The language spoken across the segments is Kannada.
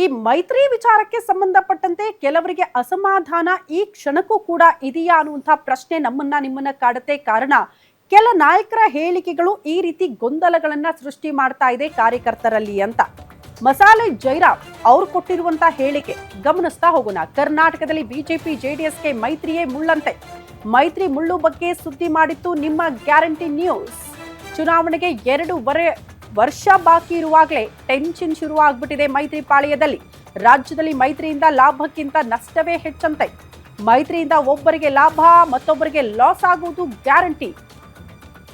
ಈ ಮೈತ್ರಿ ವಿಚಾರಕ್ಕೆ ಸಂಬಂಧಪಟ್ಟಂತೆ ಕೆಲವರಿಗೆ ಅಸಮಾಧಾನ ಈ ಕ್ಷಣಕ್ಕೂ ಕೂಡ ಇದೆಯಾ ಅನ್ನುವಂಥ ಪ್ರಶ್ನೆ ನಮ್ಮನ್ನ ನಿಮ್ಮನ್ನ ಕಾಡುತ್ತೆ. ಕಾರಣ, ಕೆಲ ನಾಯಕರ ಹೇಳಿಕೆಗಳು ಈ ರೀತಿ ಗೊಂದಲಗಳನ್ನ ಸೃಷ್ಟಿ ಮಾಡ್ತಾ ಇದೆ ಕಾರ್ಯಕರ್ತರಲ್ಲಿ ಅಂತ. ಮಸಾಲೆ ಜೈರಾಮ್ ಅವ್ರು ಕೊಟ್ಟಿರುವಂತಹ ಹೇಳಿಕೆ, ಗಮನಿಸ್ತಾ ಹೋಗೋಣ. ಕರ್ನಾಟಕದಲ್ಲಿ ಬಿಜೆಪಿ, ಜೆಡಿಎಸ್ಗೆ ಮೈತ್ರಿಯೇ ಮುಳ್ಳಂತೆ. ಮೈತ್ರಿ ಮುಳ್ಳು ಬಗ್ಗೆ ಸುದ್ದಿ ಮಾಡಿತ್ತು ನಿಮ್ಮ ಗ್ಯಾರಂಟಿ ನ್ಯೂಸ್. ಚುನಾವಣೆಗೆ ಎರಡೂವರೆ ವರ್ಷ ಬಾಕಿ ಇರುವಾಗಲೇ ಟೆನ್ಷನ್ ಶುರು ಆಗ್ಬಿಟ್ಟಿದೆ ಮೈತ್ರಿ ಪಾಳ್ಯದಲ್ಲಿ ರಾಜ್ಯದಲ್ಲಿ ಮೈತ್ರಿಯಿಂದ ಲಾಭಕ್ಕಿಂತ ನಷ್ಟವೇ ಹೆಚ್ಚಂತೆ. ಮೈತ್ರಿಯಿಂದ ಒಬ್ಬರಿಗೆ ಲಾಭ, ಮತ್ತೊಬ್ಬರಿಗೆ ಲಾಸ್ ಆಗುವುದು ಗ್ಯಾರಂಟಿ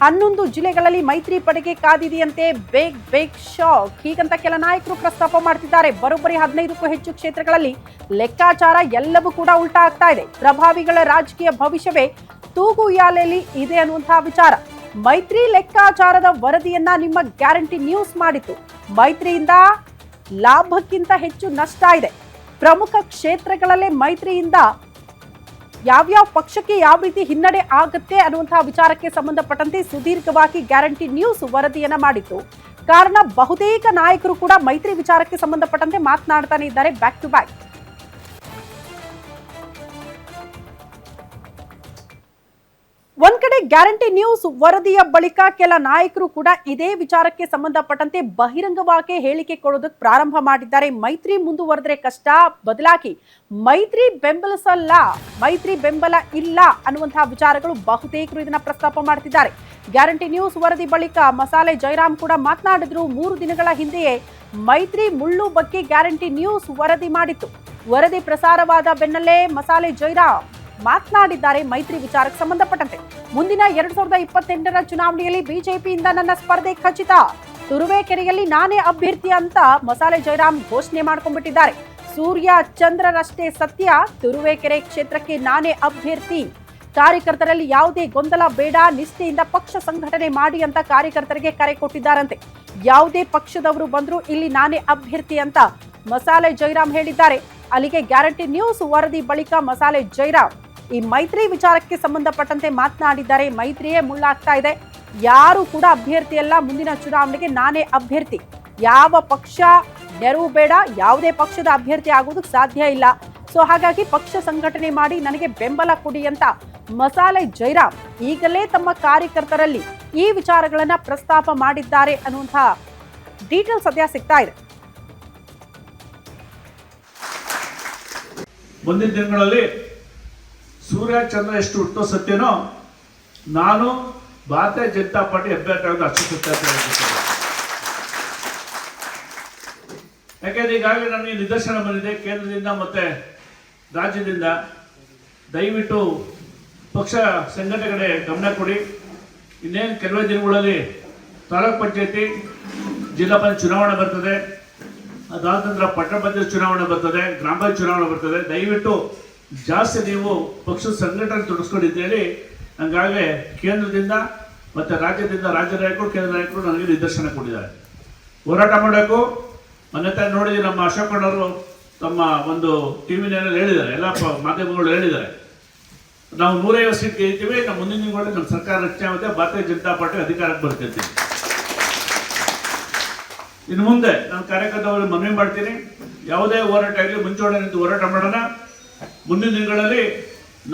ಹನ್ನೊಂದು ಜಿಲ್ಲೆಗಳಲ್ಲಿ ಮೈತ್ರಿ ಪಡೆಗೆ ಕಾದಿದೆಯಂತೆ ಬೇಗ್ ಬೇಗ್ ಶಾಕ್ ಹೀಗಂತ ಕೆಲ ನಾಯಕರು ಪ್ರಸ್ತಾಪ ಮಾಡ್ತಿದ್ದಾರೆ. ಬರೋಬ್ಬರಿ ಹದಿನೈದಕ್ಕೂ ಹೆಚ್ಚು ಕ್ಷೇತ್ರಗಳಲ್ಲಿ ಲೆಕ್ಕಾಚಾರ ಎಲ್ಲವೂ ಕೂಡ ಉಲ್ಟಾ ಆಗ್ತಾ ಇದೆ. ಪ್ರಭಾವಿಗಳ ರಾಜಕೀಯ ಭವಿಷ್ಯವೇ ತೂಗು ಯಾಲೆಯಲ್ಲಿ ಇದೆ ಅನ್ನುವಂತಹ ವಿಚಾರ. ಮೈತ್ರಿ ಲೆಕ್ಕಾಚಾರದ ವರದಿಯನ್ನ ನಿಮ್ಮ ಗ್ಯಾರಂಟಿ ನ್ಯೂಸ್ ಮಾಡಿತು ಮೈತ್ರಿಯಿಂದ ಲಾಭಕ್ಕಿಂತ ಹೆಚ್ಚು ನಷ್ಟ ಇದೆ. ಪ್ರಮುಖ ಕ್ಷೇತ್ರಗಳಲ್ಲಿ ಮೈತ್ರಿಯಿಂದ ಯಾವ್ಯಾವ ಪಕ್ಷಕ್ಕೆ ಯಾವ ರೀತಿ ಹಿನ್ನಡೆ ಆಗುತ್ತೆ ಅನ್ನುವಂತಹ ವಿಚಾರಕ್ಕೆ ಸಂಬಂಧಪಟ್ಟಂತೆ ಸುದೀರ್ಘವಾಗಿ ಗ್ಯಾರಂಟಿ ನ್ಯೂಸ್ ವರದಿಯನ್ನ ಮಾಡಿತ್ತು. ಕಾರಣ ಬಹುತೇಕ ನಾಯಕರು ಕೂಡ ಮೈತ್ರಿ ವಿಚಾರಕ್ಕೆ ಸಂಬಂಧಪಟ್ಟಂತೆ ಮಾತನಾಡ್ತಾನೆ ಇದ್ದಾರೆ ಬ್ಯಾಕ್ ಟು ಬ್ಯಾಕ್. ಒಂದ್ ಕಡೆ ಗ್ಯಾರಂಟಿ ನ್ಯೂಸ್ ವರದಿಯ ಬಳಿಕ ಕೆಲ ನಾಯಕರು ಕೂಡ ಇದೇ ವಿಚಾರಕ್ಕೆ ಸಂಬಂಧಪಟ್ಟಂತೆ ಬಹಿರಂಗವಾಗಿ ಹೇಳಿಕೆ ಕೊಡೋದಕ್ಕೆ ಪ್ರಾರಂಭ ಮಾಡಿದ್ದಾರೆ. ಮೈತ್ರಿ ಮುಂದುವರೆದ್ರೆ ಕಷ್ಟ. ಬದಲಾಗಿ ಮೈತ್ರಿ ಬೆಂಬಲಿಸಲ್ಲ, ಮೈತ್ರಿ ಬೆಂಬಲ ಇಲ್ಲ ಅನ್ನುವಂತಹ ವಿಚಾರಗಳು ಬಹುತೇಕರು ಇದನ್ನ ಪ್ರಸ್ತಾಪ ಮಾಡ್ತಿದ್ದಾರೆ. ಗ್ಯಾರಂಟಿ ನ್ಯೂಸ್ ವರದಿ ಬಳಿಕ ಮಸಾಲೆ ಜಯರಾಮ್ ಕೂಡ ಮಾತನಾಡಿದ್ರು. ಮೂರು ದಿನಗಳ ಹಿಂದೆಯೇ ಮೈತ್ರಿ ಮುಳ್ಳು ಬಗ್ಗೆ ಗ್ಯಾರಂಟಿ ನ್ಯೂಸ್ ವರದಿ ಮಾಡಿತ್ತು. ವರದಿ ಪ್ರಸಾರವಾದ ಬೆನ್ನಲ್ಲೇ ಮಸಾಲೆ ಜೈರಾಮ್ ಮಾತನಾಡಿದ್ದಾರೆ ಮೈತ್ರಿ ವಿಚಾರಕ್ಕೆ ಸಂಬಂಧಪಟ್ಟಂತೆ. ಮುಂದಿನ ಎರಡ್ ಸಾವಿರದ ಇಪ್ಪತ್ತೆಂಟರ ಚುನಾವಣೆಯಲ್ಲಿ ಬಿಜೆಪಿಯಿಂದ ನನ್ನ ಸ್ಪರ್ಧೆ ಖಚಿತ. ತುರುವೇಕೆರೆಯಲ್ಲಿ ನಾನೇ ಅಭ್ಯರ್ಥಿ ಅಂತ ಮಸಾಲೆ ಜಯರಾಮ್ ಘೋಷಣೆ ಮಾಡ್ಕೊಂಡ್ಬಿಟ್ಟಿದ್ದಾರೆ. ಸೂರ್ಯ ಚಂದ್ರರಷ್ಟೇ ಸತ್ಯ ತುರುವೇಕೆರೆ ಕ್ಷೇತ್ರಕ್ಕೆ ನಾನೇ ಅಭ್ಯರ್ಥಿ. ಕಾರ್ಯಕರ್ತರಲ್ಲಿ ಯಾವುದೇ ಗೊಂದಲ ಬೇಡ, ನಿಷ್ಠೆಯಿಂದ ಪಕ್ಷ ಸಂಘಟನೆ ಮಾಡಿ ಅಂತ ಕಾರ್ಯಕರ್ತರಿಗೆ ಕರೆ ಕೊಟ್ಟಿದ್ದಾರಂತೆ. ಯಾವುದೇ ಪಕ್ಷದವರು ಬಂದರೂ ಇಲ್ಲಿ ನಾನೇ ಅಭ್ಯರ್ಥಿ ಅಂತ ಮಸಾಲೆ ಜೈರಾಮ್ ಹೇಳಿದ್ದಾರೆ. ಅಲ್ಲಿಗೆ ಗ್ಯಾರಂಟಿ ನ್ಯೂಸ್ ವರದಿ ಬಳಿಕ ಮಸಾಲೆ ಜೈರಾಮ್ ಈ ಮೈತ್ರಿ ವಿಚಾರಕ್ಕೆ ಸಂಬಂಧಪಟ್ಟಂತೆ ಮಾತನಾಡಿದ್ದಾರೆ. ಮೈತ್ರಿಯೇ ಮುಳ್ಳಾಗ್ತಾ ಇದೆ. ಯಾರು ಕೂಡ ಅಭ್ಯರ್ಥಿ ಅಲ್ಲ. ಮುಂದಿನ ಚುನಾವಣೆಗೆ ನಾನೇ ಅಭ್ಯರ್ಥಿ. ಯಾವ ಪಕ್ಷ ನೆರವು ಬೇಡ, ಯಾವುದೇ ಪಕ್ಷದ ಅಭ್ಯರ್ಥಿ ಆಗೋದಕ್ಕೆ ಸಾಧ್ಯ ಇಲ್ಲ. ಸೊ, ಹಾಗಾಗಿ ಪಕ್ಷ ಸಂಘಟನೆ ಮಾಡಿ ನನಗೆ ಬೆಂಬಲ ಕೊಡಿ ಅಂತ ಮಸಾಲೆ ಜೈರಾಮ್ ಈಗಲೇ ತಮ್ಮ ಕಾರ್ಯಕರ್ತರಲ್ಲಿ ಈ ವಿಚಾರಗಳನ್ನ ಪ್ರಸ್ತಾಪ ಮಾಡಿದ್ದಾರೆ ಅನ್ನುವಂತಹ ಡೀಟೇಲ್ ಸದ್ಯ ಸಿಗ್ತಾ ಇದೆ. ಮುಂದಿನ ದಿನಗಳಲ್ಲಿ ಸೂರ್ಯ ಚಂದ್ರ ಎಷ್ಟು ಹುಟ್ಟೋ ಸತ್ಯನೋ, ನಾನು ಭಾರತೀಯ ಜನತಾ ಪಾರ್ಟಿ ಅಭ್ಯರ್ಥಿ ಅಷ್ಟು ಸತ್ಯ. ಯಾಕೆಂದ್ರೆ ಈಗಾಗಲೇ ನನಗೆ ನಿದರ್ಶನ ಬಂದಿದೆ ಕೇಂದ್ರದಿಂದ ಮತ್ತೆ ರಾಜ್ಯದಿಂದ. ದಯವಿಟ್ಟು ಪಕ್ಷ ಸಂಘಟನೆ ಕಡೆ ಗಮನ ಕೊಡಿ. ಇನ್ನೇನು ಕೆಲವೇ ದಿನಗಳಲ್ಲಿ ತಾಲೂಕ್ ಪಂಚಾಯತಿ ಜಿಲ್ಲಾ ಪಂಚಾಯತ್ ಚುನಾವಣೆ ಬರ್ತದೆ. ಅದಾದ ನಂತರ ಪಟ್ಟಣ ಪಂಚಾಯತ್ ಚುನಾವಣೆ ಬರ್ತದೆ, ಗ್ರಾಮ ಪಂಚಾಯತ್ ಚುನಾವಣೆ ಬರ್ತದೆ. ದಯವಿಟ್ಟು ಜಾಸ್ತಿ ನೀವು ಪಕ್ಷದ ಸಂಘಟನೆ ತೊಡಗಿಸ್ಕೊಂಡಿದ್ದೇಳಿ ಹಂಗಾಗಲೇ ಕೇಂದ್ರದಿಂದ ಮತ್ತು ರಾಜ್ಯದಿಂದ ರಾಜ್ಯ ನಾಯಕರು, ಕೇಂದ್ರ ನಾಯಕರು ನನಗೆ ನಿದರ್ಶನ ಕೊಟ್ಟಿದ್ದಾರೆ. ಹೋರಾಟ ಮಾಡಬೇಕು. ಮೊನ್ನೆ ನೋಡಿ ನಮ್ಮ ಅಶೋಕಣ್ಣವರು ತಮ್ಮ ಒಂದು ಟಿ ವಿನಲ್ಲಿ ಹೇಳಿದ್ದಾರೆ, ಎಲ್ಲ ಮಾಧ್ಯಮಗಳು ಹೇಳಿದ್ದಾರೆ. ನಾವು ನೂರೈವತ್ತು ಸೀಟ್ ಗೆಲ್ತೀವಿ ನಮ್ಮ ಮುಂದಿನ ದಿನಗಳಲ್ಲಿ ನಮ್ಮ ಸರ್ಕಾರ ರಚನೆ ಆಗುತ್ತೆ, ಭಾರತೀಯ ಜನತಾ ಪಾರ್ಟಿ ಅಧಿಕಾರಕ್ಕೆ ಬರ್ತೈತಿ. ಇನ್ನು ಮುಂದೆ ನಾನು ಕಾರ್ಯಕರ್ತರಲ್ಲಿ ಮನವಿ ಮಾಡ್ತೀನಿ, ಯಾವುದೇ ಹೋರಾಟ ಆಗಲಿ ಮುಂಚೂಣಿ ನಿಂತು ಹೋರಾಟ ಮಾಡೋಣ. ಮುಂದಿನ ದಿನಗಳಲ್ಲಿ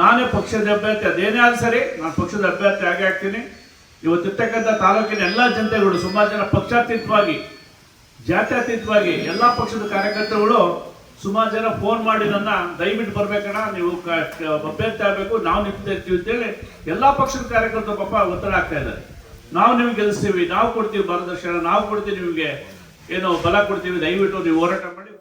ನಾನೇ ಪಕ್ಷದ ಅಭ್ಯರ್ಥಿ, ಅದೇನೇ ಆದ್ರೂ ಸರಿ ನಾನು ಪಕ್ಷದ ಅಭ್ಯರ್ಥಿ ಆಗೇ ಆಗ್ತೀನಿ. ಇವತ್ತಿರ್ತಕ್ಕಂಥ ತಾಲೂಕಿನ ಎಲ್ಲ ಜನತೆಗಳು ಸುಮಾರು ಜನ ಪಕ್ಷಾತೀತವಾಗಿ, ಜಾತ್ಯತೀತವಾಗಿ ಎಲ್ಲ ಪಕ್ಷದ ಕಾರ್ಯಕರ್ತರುಗಳು ಸುಮಾರು ಜನ ಫೋನ್ ಮಾಡಿ ನನ್ನ ದಯವಿಟ್ಟು ಬರ್ಬೇಕಣ್ಣ, ನೀವು ಅಭ್ಯರ್ಥಿ ಆಗಬೇಕು, ನಾವು ನಿಂತ ಇರ್ತೀವಿ ಅಂತೇಳಿ ಎಲ್ಲ ಪಕ್ಷದ ಕಾರ್ಯಕರ್ತರು ಪಾಪ ಒತ್ತಡ ಆಗ್ತಾ ಇದ್ದಾರೆ. ನಾವು ನಿಮ್ಗೆ ಗೆಲ್ಲಿಸ್ತೀವಿ, ನಾವು ಕೊಡ್ತೀವಿ ಮಾರ್ಗದರ್ಶನ, ನಾವು ಕೊಡ್ತೀವಿ ನಿಮಗೆ ಏನು ಬಲ ಕೊಡ್ತೀವಿ, ದಯವಿಟ್ಟು ನೀವು ಹೋರಾಟ ಮಾಡಿ.